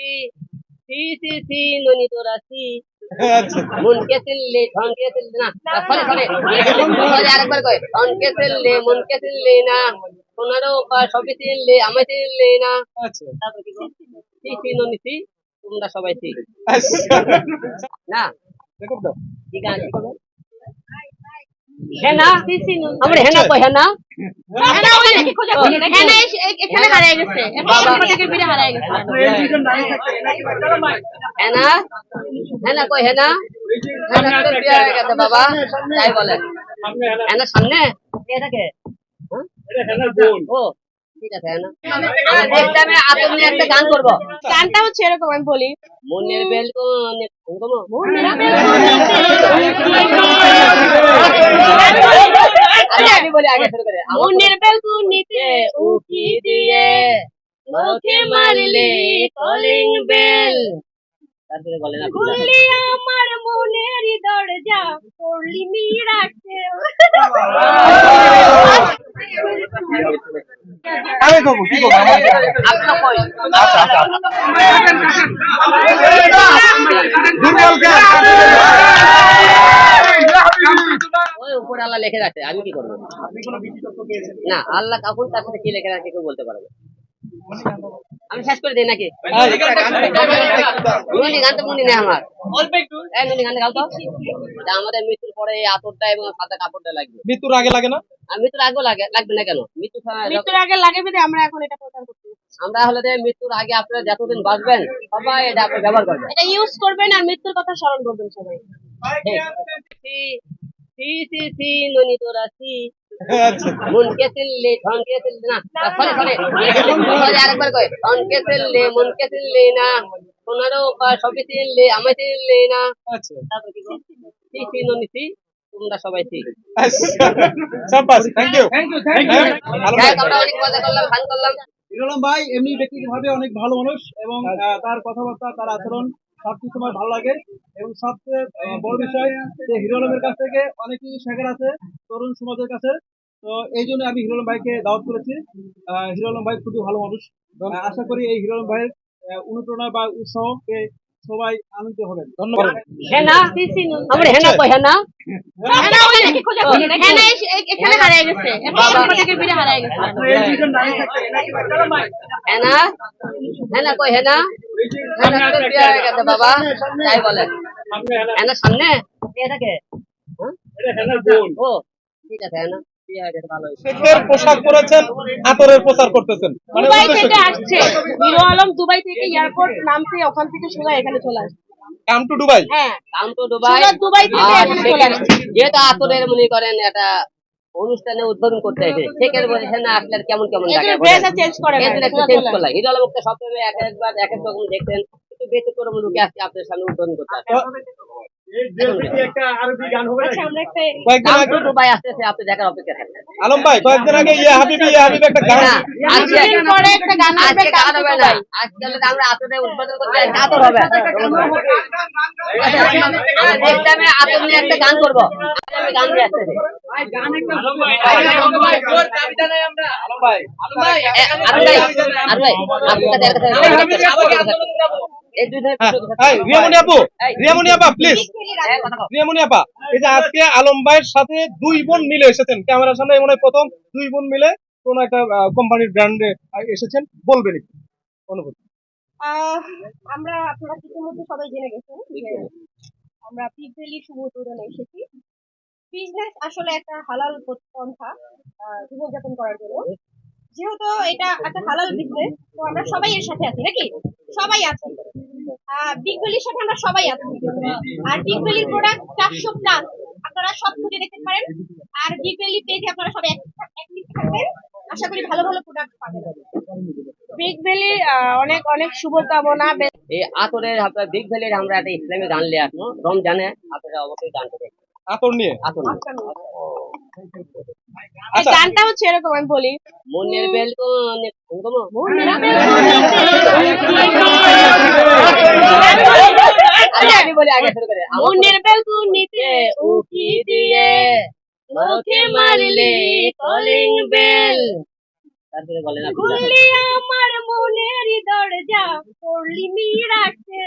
C C C সি ননি তোরা C মনকে সিললে ধনকে সিললে না সরি সরি আরেকবার কই ধনকে সিললে মনকে সিললে না সোনারও সবই সিললে আমায় সিললে না তারপর কি গো? সি সি ননি সি তোমরা সবাই সি না রেকর্ড দাও কি গান কি করবে হেনা? আমরা হেনা কই হেনা? হেনা ওই নাকি খোঁজা খুঁজি হেনা এখানে হারিয়ে গেছে। এখন থেকে হারিয়ে গেছে। হেনা হেনা? কই হেনা? হেনা তো বিয়ে হয়ে গেছে বাবা। তাই বলে। হেনা। সামনে? কে থাকে? ও ঠিক আছে একটা গান করব। গানটা হচ্ছে এরকম আমি বলি। মনের বেল কোন আচ্ছা, মনের বেলকুনিতে উকি দিয়ে মুখে মারলে কলিং বেল খুললি আমার মনের দরজা আমি কি আপনার কই আচ্ছা আচ্ছা দুর্বল কে ওই উপরে আল্লাহ লিখে রাখে আমি কি করব? না আল্লাহ কখন তার সাথে কি লিখে রাখে কেউ বলতে পারবে আমি শেষ করে দিই নাকি? গান তো মুনি নেই আমার। এই মুনি গান গাও তো। আমাদের মৃত্যুর পরে এই আতরটা এবং সাদা কাপড়টা লাগবে। মৃত্যুর আগে লাগে না? আর মৃত্যুর আগেও লাগে লাগবে না কেন? মৃত্যু মৃত্যুর আগে লাগে আমরা এখন এটা প্রচার করছি। আমরা হলে মৃত্যুর আগে আপনারা যতদিন বাঁচবেন সবাই এটা আপনি ব্যবহার করবেন। এটা ইউজ করবেন আর মৃত্যুর কথা স্মরণ করবেন সবাই। সি সি সি ননি তোরা সি আচ্ছা। মনকে সিললে ধনকে সিললে না। সরি সরি আরেকবার কই ধনকে সিললে মনকে সিললে না। সোনারও সবই সিললে আমায় সিললে না। আচ্ছা। কি সি সি ননি সি তোমরা সবাই সি আচ্ছা। সাব্বাস thank you thank you thank you আমরা অনেক মজা করলাম ভাই এমনি ব্যক্তিগতভাবে অনেক ভালো মানুষ এবং তার কথাবার্তা তার আচরণ সবকিছু আমার ভালো লাগে। এবং সবচেয়ে বড় বিষয় যে হিরোলামের কাছ থেকে অনেক কিছু শেখার আছে তরুণ সমাজের কাছে। তো এই জন্য আমি হিরোলাম ভাইকে দাওয়াত করেছি। আহ, হিরোলাম ভাই খুবই ভালো মানুষ। আশা করি এই হিরোলাম ভাইয়ের অনুপ্রেরণা বা উৎসাহ পেয়ে সবাই আনন্দিত হবেন ধন্যবাদ। হেনা আমরা হেনা কই হেনা হেনা ওই নাকি খোঁজা খুঁজি হেনা এখানে হারিয়ে গেছে। এখন থেকে ফিরে হারিয়ে গেছে। হেনা হেনা কই হেনা হেনা তো বিয়ে হয়ে গেছে বাবা তাই বলে। হেনা। সামনে? কে? ও ঠিক আছে হেনা। বিয়ে গেছে ভালো হয়েছে। শেখের পোশাক পরেছেন আতরের প্রচার করতেছেন। মানে দুবাই থেকে আসছে। হিরো আলম দুবাই থেকে এয়ারপোর্ট ওখান থেকে সোজা এখানে চলে আসছে। Come to Dubai? হ্যাঁ কাম তো দুবাই। দুবাই থেকে এখানে চলে আসছে। যেহেতু আতরের মনে করেন একটা অনুষ্ঠানে উদ্বোধন করতে এসে শেখের বলেছে না আপনার কেমন কেমন লাগে সপ্তাহে চেঞ্জ করে না এদের চেঞ্জ করলাম। হিরো আলমকে সবসময় এক একবার এক এক রকম দেখতেন একটু ব্যতিক্রম লোকে আজকে আপনার সামনে উদ্বোধন করতে আসে আচ্ছা একটা কাম আগে তো দুবাই আসতেছে আপনি দেখার অপেক্ষা থাকবেন আলম ভাই কয়েকদিন আগে ইয়া হাবিবি ইয়া হাবিব একটা গান আজকে পরে একটা গান আসবে গান হবে না আজকে আমরা আতরে উদ্বোধন করতে আতর হবে নেক্সট টাইমে আতর নিয়ে একটা গান করব আমি গান নিয়ে আসতেছি আলম ভাই এ, ভাই আরও ভাই আপনার কাছে এই দুই ধরে হ্যাঁ, এই রিয়ামনি আপু রিয়ামনি আপা প্লিজ কথা। আপা এই যে আজকে আলম ভাইয়ের সাথে দুই বোন মিলে এসেছেন। ক্যামেরার সামনে মনে প্রথম দুই বোন মিলে কোন একটা কোম্পানির ব্র্যান্ডে এসেছেন। বলবেন অনুভূতি। আহ, আমরা আপনারা ইতিমধ্যে সবাই জেনে গেছেন আমরা পিক ভ্যালি শুভ উদ্বোধনে এসেছি। বিজনেস আসলে একটা হালাল পন্থা আহ, জীবনযাপন করার জন্য। যেহেতু এটা একটা হালাল বিজনেস তো আমরা সবাই এর সাথে আছি নাকি? সবাই আছি। বিগ ভ্যালির সাথে আমরা সবাই আছি। আর বিগ ভ্যালির প্রোডাক্ট চারশো প্লাস আপনারা সব খুঁজে দেখতে পারেন। আর বিগ ভ্যালি পেজে আপনারা সবাই অ্যাক্টিভ থাকবেন আশা করি ভালো ভালো প্রোডাক্ট পাবেন। বিগ ভ্যালি অনেক অনেক শুভকামনা। এই আতরের আপনার বিগ ভ্যালির আমরা একটা ইসলামী গান লিয়ে আসব। রমজানে আপনারা অবশ্যই গান করে আতর নিয়ে? আতর আচ্ছা। গানটা হচ্ছে এরকম আমি বলি। মনের বেল মুখে মারলে কলিং বেল তারপরে বলেন খুললি আমার মনের দরজা করলি মিরাটে